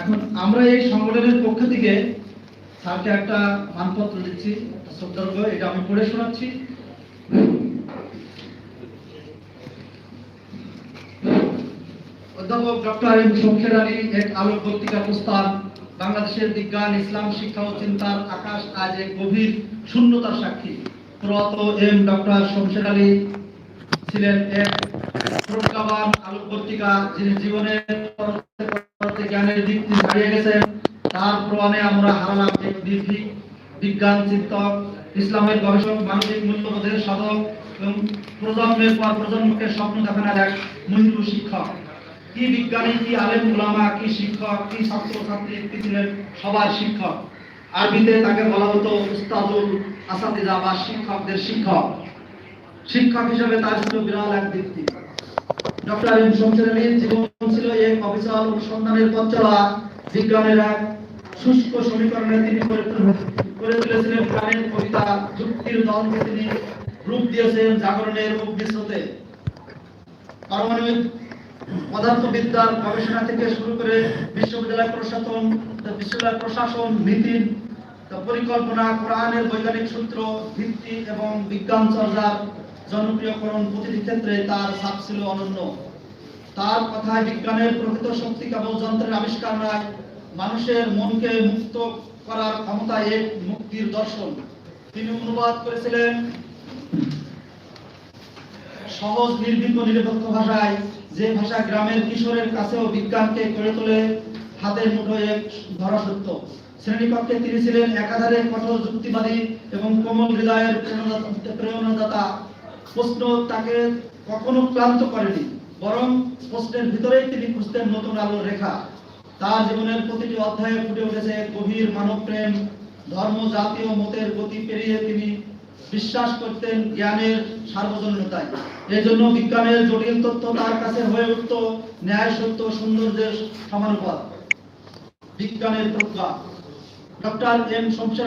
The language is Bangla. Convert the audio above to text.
এখন আমরা এই সংগঠনের পক্ষ থেকে স্যারকে একটা মানপত্র দিচ্ছি এটা আমি পড়ে শোনাচ্ছি। অধ্যাপক ডক্টর এম শমশের আলী এক আলোক প্রস্তাব, বাংলাদেশের বিজ্ঞান, ইসলাম, শিক্ষা ও চিন্তার আকাশ আজ এক গভীর শূন্যতার সাক্ষী। প্রয়াত এম ডক্টর শমশের আলী ছিলেন এক প্রজ্ঞাবান আলোক পত্রিকা, যিনি জীবনের জ্ঞানের দিকটি হারিয়ে গেছেন তার প্রমাণে আমরা হারালাম এক বিজ্ঞান চিন্তক, ইসলামের গবেষক মানবিক মূল্যবোধের সাধক এবং প্রজন্মের পর প্রজন্মকে স্বপ্ন দেখানোর এক মহিলু শিক্ষক। কি বিজ্ঞানী, কি আলেম, উলামা, কি শিক্ষক, কি ছাত্র ছাত্রী কি ছিলেন সবার শিক্ষক। আরবিতে তাকে বলা হতো উস্তাদুল আসাদিজা বা শিক্ষকদের শিক্ষক। শিক্ষক হিসেবে তার ছিল বিরল এক দীপ্তি পদার্থবিদ্যার গবেষণা থেকে শুরু করে বিশ্ববিদ্যালয় প্রশাসন বিশ্ববিদ্যালয় প্রশাসন নীতির পরিকল্পনা, কোরআনের বৈজ্ঞানিক সূত্র, ভিত্তি এবং বিজ্ঞান চর্চার জনপ্রিয়করণ প্রতিটি ক্ষেত্রে তার ছাপ ছিল অনন্য। তার কথায় বিজ্ঞানের প্রকৃত শক্তি কেবল যন্ত্রের আবিষ্কার নয়, মানুষের মনকে মুক্ত করার ক্ষমতা এক মুক্তির দর্শন। তিনি অনুবাদ করেছিলেন সহজ ও নিরপেক্ষ ভাষায়, যে ভাষা গ্রামের কিশোরের কাছেও বিজ্ঞানকে করে তোলে হাতের মুঠোয় এক ধরা সত্য শ্রেণীকক্ষে তিনি ছিলেন একাধারে কঠোর যুক্তিবাদী এবং কোমল হৃদয়ের প্রেরণাদাতা। প্রশ্ন তাকে কখনো ক্লান্ত করেনি, বরং প্রশ্নের ভিতরেই তিনি খুঁজতেন নতুন আলোর রেখা। তার জীবনের প্রতিটি অধ্যায়ে ফুটে উঠেছে গভীর মানব প্রেম। ধর্ম জাতীয় মতের গতি পেরিয়ে তিনি বিশ্বাস করতেন জ্ঞানের সার্বজনীনতায়। এই জন্য বিজ্ঞানের জটিল তথ্য তার কাছে হয়ে উঠত ন্যায়, সত্য সৌন্দর্যের সমানুপাত। বিজ্ঞানের প্রজ্ঞা। Doctor M Shamsher